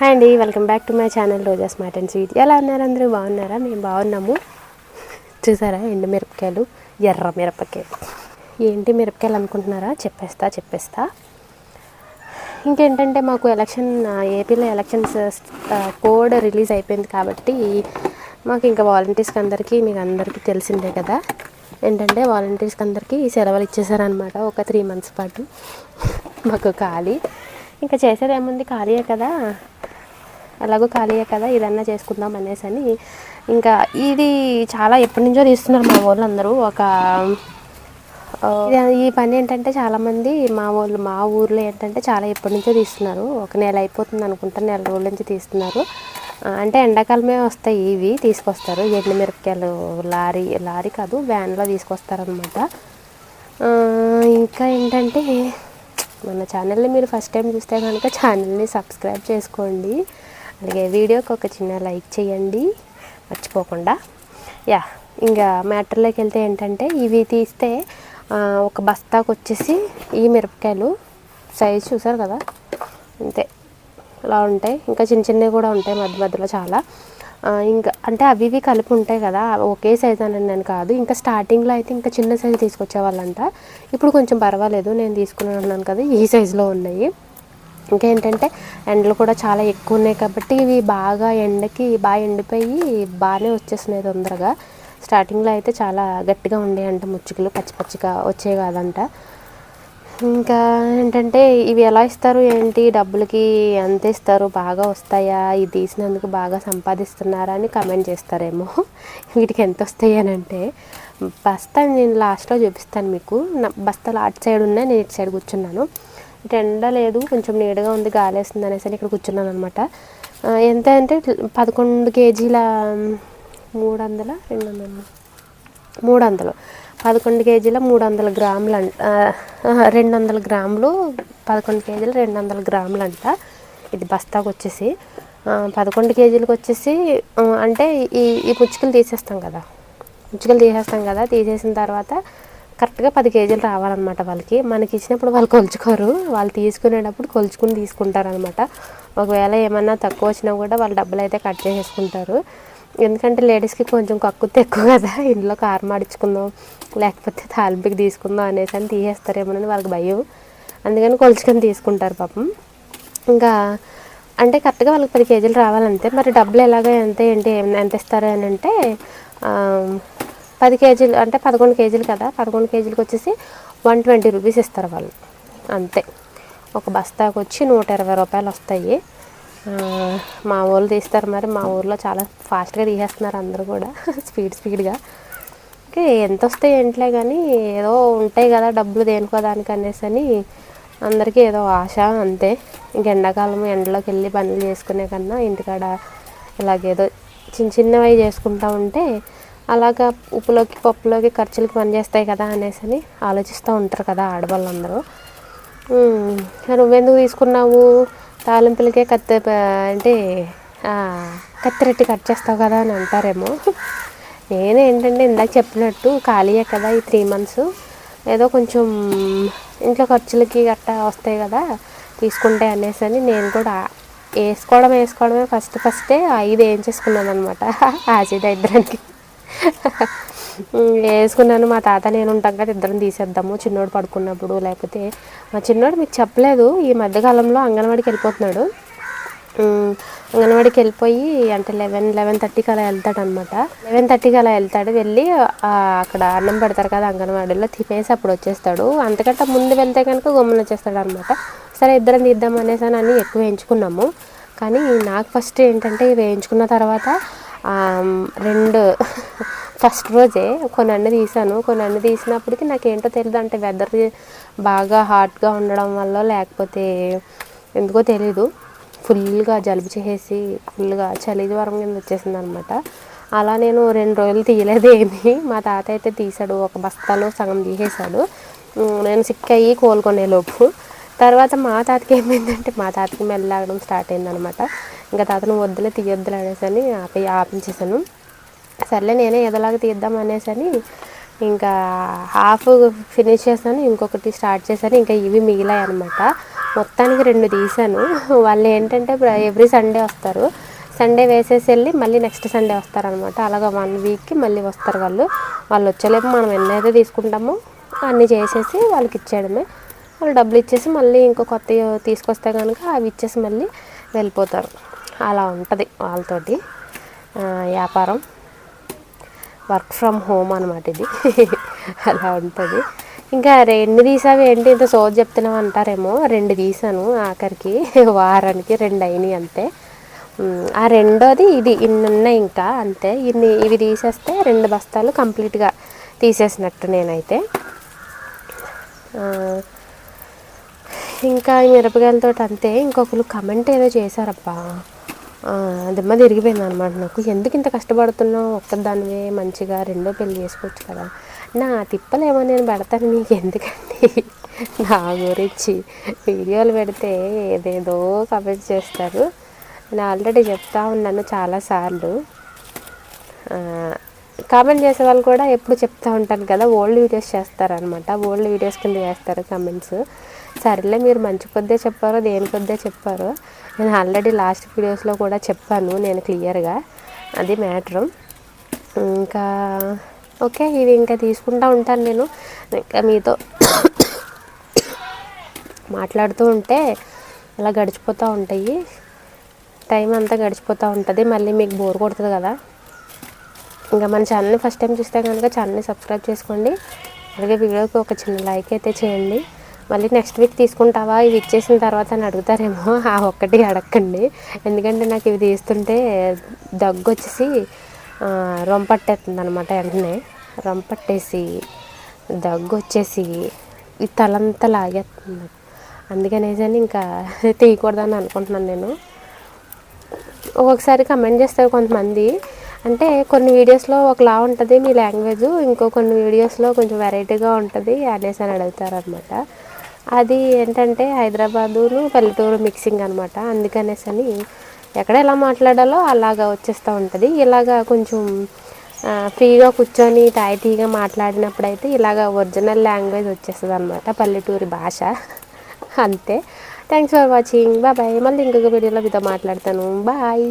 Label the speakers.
Speaker 1: Hi అండి welcome back to my channel Roja smart and sweet. ఎలా ఉన్నారు అందరూ? బాగున్నారా? మేము బాగున్నాము. చూసారా ఎండు మిరపకాయలు? ఎర్ర మిరపకాయలు. ఏంటి మిరపకాయలు అనుకుంటున్నారా? చెప్పేస్తా చెప్పేస్తా. ఇంకేంటంటే మాకు ఎలక్షన్ ఏపీలో ఎలక్షన్స్ కోడ్ రిలీజ్ అయిపోయింది కాబట్టి మాకు ఇంకా వాలంటీర్స్కి అందరికీ మీకు అందరికీ తెలిసిందే కదా. ఏంటంటే వాలంటీర్స్కి అందరికీ సెలవులు ఇచ్చేసారనమాట ఒక త్రీ మంత్స్ పాటు. మాకు ఖాళీ. ఇంకా చేసేది ఏముంది? ఖాళీయే కదా. ఎలాగో ఖాళీయే కదా ఇదన్నా చేసుకుందాం అనేసి అని. ఇంకా ఇది చాలా ఎప్పటి నుంచో తీస్తున్నారు మా వాళ్ళు అందరూ ఒక ఈ పని ఏంటంటే చాలామంది మా వాళ్ళు మా ఊర్లో ఏంటంటే చాలా ఎప్పటి నుంచో తీస్తున్నారు. ఒక నెల అయిపోతుంది అనుకుంటా నెల రోజుల నుంచి తీస్తున్నారు. అంటే ఎండాకాలమే వస్తాయి ఇవి తీసుకొస్తారు. ఎండు మిరపకాయలు లారీ లారీ కాదు వ్యాన్లో తీసుకొస్తారనమాట ఇంకా ఏంటంటే మన ఛానల్ని మీరు ఫస్ట్ టైం చూస్తే కనుక ఛానల్ని సబ్స్క్రైబ్ చేసుకోండి. అలాగే వీడియోకి ఒక చిన్న లైక్ చేయండి. మర్చిపోకుండా. యా ఇంకా మ్యాటర్లోకి వెళ్తే ఏంటంటే ఇవి తీస్తే ఒక బస్తాకు వచ్చేసి ఈ మిరపకాయలు సైజ్ చూసారు కదా? అంతే. అలా ఉంటాయి. ఇంకా చిన్న చిన్నవి కూడా ఉంటాయి మధ్య మధ్యలో చాలా. ఇంకా అంటే అవి ఇవి కలిపి ఉంటాయి కదా ఒకే సైజ్ అని నేను కాదు. ఇంకా స్టార్టింగ్లో అయితే ఇంకా చిన్న సైజు తీసుకొచ్చేవాళ్ళంట. ఇప్పుడు కొంచెం పర్వాలేదు నేను తీసుకున్నాను అన్నాను కదా ఈ సైజులో ఉన్నాయి. ఇంకేంటంటే ఎండలు కూడా చాలా ఎక్కువ ఉన్నాయి కాబట్టి ఇవి బాగా ఎండకి బాగా ఎండిపోయి బాగానే వచ్చేస్తున్నాయి తొందరగా. స్టార్టింగ్లో అయితే చాలా గట్టిగా ఉండేయంట ముచ్చుకులు పచ్చి పచ్చిగా వచ్చే కాదంట. ఇంకా ఏంటంటే ఇవి ఎలా ఇస్తారు ఏంటి డబ్బులకి ఎంత ఇస్తారు బాగా వస్తాయా ఇది తీసినందుకు బాగా సంపాదిస్తున్నారా అని కమెంట్ చేస్తారేమో. వీటికి ఎంత వస్తాయి అని అంటే బస్తా నేను లాస్ట్లో చూపిస్తాను మీకు. బస్తాలు అటు సైడ్ ఉన్నాయి నేను ఇటు సైడ్ కూర్చున్నాను. అంటే ఎండ లేదు కొంచెం నీడగా ఉంది గాలేస్తుంది అనేసి ఇక్కడ కూర్చున్నాను అనమాట ఎంత అంటే పదకొండు కేజీల మూడు వందల రెండు వందల. మూడు వందలు. పదకొండు కేజీల మూడు వందల గ్రాములు అంట రెండు వందల గ్రాములు పదకొండు కేజీలు రెండు వందల గ్రాములు అంట ఇది బస్తాకు వచ్చేసి. పదకొండు కేజీలకు వచ్చేసి అంటే ఈ ఈ పుచ్చుకలు తీసేస్తాం కదా. పుచ్చుకలు తీసేస్తాం కదా తీసేసిన తర్వాత కరెక్ట్గా పది కేజీలు రావాలన్నమాట వాళ్ళకి. మనకి ఇచ్చినప్పుడు వాళ్ళు కొలుచుకోరు. వాళ్ళు తీసుకునేటప్పుడు కొలుచుకుని తీసుకుంటారనమాట ఒకవేళ ఏమన్నా తక్కువ వచ్చినా కూడా వాళ్ళు డబ్బులు అయితే కట్ చేసేసుకుంటారు. ఎందుకంటే లేడీస్కి కొంచెం కక్కుతే ఎక్కువ కదా. ఇంట్లో కారం మాడించుకుందాం లేకపోతే తాలింపుకి తీసుకుందాం అనేసి అని తీసేస్తారేమోనని వాళ్ళకి భయం. అందుకని కొలుచుకొని తీసుకుంటారు పాపం. ఇంకా అంటే కరెక్ట్గా వాళ్ళకి పది కేజీలు రావాలంతే మరి డబ్బులు ఎలాగో ఎంత ఏంటి ఎంత ఇస్తారు అని అంటే పది కేజీలు అంటే పదకొండు కేజీలు కదా పదకొండు కేజీలకు వచ్చేసి వన్ ట్వంటీ రూపీస్ ఇస్తారు వాళ్ళు. అంతే. ఒక బస్తాకు వచ్చి నూట ఇరవై రూపాయలు వస్తాయి. మా ఊళ్ళు తీస్తారు మరి మా ఊర్లో చాలా ఫాస్ట్గా తీసేస్తున్నారు అందరూ కూడా. స్పీడ్ స్పీడ్గా. ఓకే ఎంత వస్తాయి ఏంట్లే కానీ ఏదో ఉంటాయి కదా డబ్బులు దేనికో దానికి అనేసి అని అందరికీ ఏదో ఆశ అంతే. ఇంక ఎండాకాలం ఎండలోకి వెళ్ళి పనులు చేసుకునే కన్నా ఇంటికాడ ఇలాగేదో చిన్న చిన్నవి చేసుకుంటా ఉంటే అలాగా ఉప్పులోకి పప్పులోకి ఖర్చులకి పనిచేస్తాయి కదా అనేసి అని ఆలోచిస్తూ ఉంటారు కదా ఆడవాళ్ళందరూ. "ఉమ్, నువ్వెందుకు తీసుకున్నావు? తాలింపులకే కత్తి అంటే కత్తిరెట్టి కట్ చేస్తావు కదా అని అంటారేమో. నేను ఏంటంటే ఇందాక చెప్పినట్టు ఖాళీయే కదా ఈ త్రీ మంత్స్. ఏదో కొంచెం ఇంట్లో ఖర్చులకి గట్టా వస్తాయి కదా తీసుకుంటే అనేసి అని నేను కూడా వేసుకోవడం వేసుకోవడమే. ఫస్ట్ ఫస్టే ఐదు వేయించేసుకున్నాను అనమాట ఆజీ ఇద్దరానికి వేసుకున్నాను. మా తాత నేను ఉంటాం కదా ఇద్దరం తీసేద్దాము. చిన్నోడు పడుకున్నప్పుడు లేకపోతే మా చిన్నోడు మీకు చెప్పలేదు ఈ మధ్యకాలంలో అంగన్వాడికి వెళ్ళిపోతున్నాడు. అంగన్వాడికి వెళ్ళిపోయి అంటే లెవెన్ లెవెన్ థర్టీకి అలా వెళ్తాడు అనమాట లెవెన్ థర్టీకి అలా వెళ్తాడు. వెళ్ళి అక్కడ అన్నం పెడతారు కదా అంగన్వాడీలో తినేసి అప్పుడు వచ్చేస్తాడు. అంతకంటే ముందు వెళ్తే కనుక గమ్మున వచ్చేస్తాడు అనమాట సరే ఇద్దరం తీద్దాం అనేసి అని ఎక్కువ వేయించుకున్నాము. కానీ నాకు ఫస్ట్ ఏంటంటే ఇవి వేయించుకున్న తర్వాత రెండు. ఫస్ట్ రోజే కొన్ని అన్ని తీసాను కొన్ని అన్ని తీసినప్పటికీ నాకు ఏంటో తెలియదు అంటే వెదర్ బాగా హాట్గా ఉండడం వల్ల లేకపోతే ఎందుకో తెలీదు. ఫుల్గా జలుబు చేసేసి ఫుల్గా చలి జ్వరం కింద వచ్చేసింది అనమాట అలా నేను రెండు రోజులు తీయలేదు ఏమి మా తాత అయితే తీసాడు ఒక బస్తాలో సగం తీసేశాడు. నేను సిక్ అయ్యి కోలుకునే లోపు తర్వాత మా తాతకి ఏమైందంటే మా తాతకి మెల్లగడం స్టార్ట్ అయిందనమాట ఇంకా తాతను వద్దులే తీయొద్దులే అనేసని ఆపి ఆపించేసాను సర్లే నేనే ఏదోలాగా తీద్దాం అనేసని అని ఇంకా హాఫ్ ఫినిష్ చేశాను ఇంకొకటి స్టార్ట్ చేశాను. ఇంకా ఇవి మిగిలాయి అనమాట మొత్తానికి రెండు తీసాను వాళ్ళు ఏంటంటే ఎవ్రీ సండే వస్తారు. సండే వేసేసి వెళ్ళి మళ్ళీ నెక్స్ట్ సండే వస్తారనమాట అలాగా వన్ వీక్కి మళ్ళీ వస్తారు వాళ్ళు. వాళ్ళు వచ్చేలేపు మనం ఎన్నైతే తీసుకుంటామో అన్నీ చేసేసి వాళ్ళకి ఇచ్చేయడమే. వాళ్ళు డబ్బులు ఇచ్చేసి మళ్ళీ ఇంకో కొత్త తీసుకొస్తే కనుక అవి ఇచ్చేసి మళ్ళీ వెళ్ళిపోతారు. అలా ఉంటుంది వాళ్ళతోటి. వ్యాపారం. వర్క్ ఫ్రమ్ హోమ్ అనమాట ఇది. అలా ఉంటుంది. ఇంకా రెండు తీసావి ఏంటి? ఇంత సోది చెప్తున్నావు అంటారేమో. రెండు తీసాను ఆఖరికి. వారానికి రెండు అయినాయి అంతే. ఆ రెండోది ఇది. ఇన్ని ఉన్నాయి ఇంకా అంతే. ఇన్ని ఇవి తీసేస్తే రెండు బస్తాలు కంప్లీట్గా తీసేసినట్టు నేనైతే. ఇంకా ఈ మిరపకాయలతో అంతే. ఇంకొకరు కమెంట్ ఏదో చేశారబ్బా. దిమ్మ తిరిగిపోయింది అనమాట నాకు. ఎందుకు ఇంత కష్టపడుతున్నావు? ఒక్కదానివే మంచిగా రెండో పెళ్ళి చేసుకోవచ్చు కదా. నా తిప్పలేమో నేను పెడతాను మీకు ఎందుకండి? నా గురించి వీడియోలు పెడితే ఏదేదో కమెంట్ చేస్తారు. నేను ఆల్రెడీ చెప్తా ఉన్నాను చాలాసార్లు. కామెంట్ చేసే వాళ్ళు కూడా ఎప్పుడు చెప్తూ ఉంటాను కదా. ఓల్డ్ వీడియోస్ చేస్తారనమాట ఓల్డ్ వీడియోస్ కింద చేస్తారు కమెంట్స్ సరేలే మీరు మంచి కొద్దే చెప్పారు దేని కొద్దే చెప్పారు నేను ఆల్రెడీ లాస్ట్ వీడియోస్లో కూడా చెప్పాను నేను క్లియర్గా అది మ్యాటరు ఇంకా ఓకే ఇవి ఇంకా తీసుకుంటూ ఉంటాను నేను. ఇంకా మీతో మాట్లాడుతూ ఉంటే అలా గడిచిపోతూ ఉంటాయి. టైం అంతా గడిచిపోతూ ఉంటుంది మళ్ళీ మీకు బోర్ కొడుతుంది కదా. ఇంకా మన ఛానల్ని ఫస్ట్ టైం చూస్తే కనుక ఛానల్ని సబ్స్క్రైబ్ చేసుకోండి. అలాగే వీడియోకి ఒక చిన్న లైక్ అయితే చేయండి. మళ్ళీ నెక్స్ట్ వీక్ తీసుకుంటావా? ఇవి ఇచ్చేసిన తర్వాత అని అడుగుతారేమో. ఆ ఒక్కటి అడగండి ఎందుకంటే నాకు ఇవి తీస్తుంటే దగ్గు వచ్చేసి రొంపట్టేస్తుంది అనమాట వెంటనే. రొంపట్టేసి దగ్గు వచ్చేసి ఈ తలంతా లాగేస్తుంది నాకు. అందుకనేసి అని ఇంకా తీయకూడదని అనుకుంటున్నాను నేను. ఒక్కొక్కసారి కమెంట్ చేస్తారు కొంతమంది అంటే కొన్ని వీడియోస్లో ఒకలా ఉంటుంది మీ లాంగ్వేజ్ ఇంకో కొన్ని వీడియోస్లో కొంచెం వెరైటీగా ఉంటుంది అనేసి అని అడుగుతారనమాట అది ఏంటంటే హైదరాబాదును పల్లెటూరు మిక్సింగ్ అనమాట అందుకనేసి అని ఎక్కడ ఎలా మాట్లాడాలో అలాగా వచ్చేస్తూ ఉంటుంది. ఇలాగా కొంచెం ఫ్రీగా కూర్చొని తాయితీగా మాట్లాడినప్పుడు అయితే ఇలాగ ఒరిజినల్ లాంగ్వేజ్ వచ్చేస్తుంది అనమాట పల్లెటూరి భాష. అంతే. థ్యాంక్స్ ఫర్ వాచింగ్ బాయ్ మళ్ళీ ఇంకొక వీడియోలో మీతో మాట్లాడతాను. బాయ్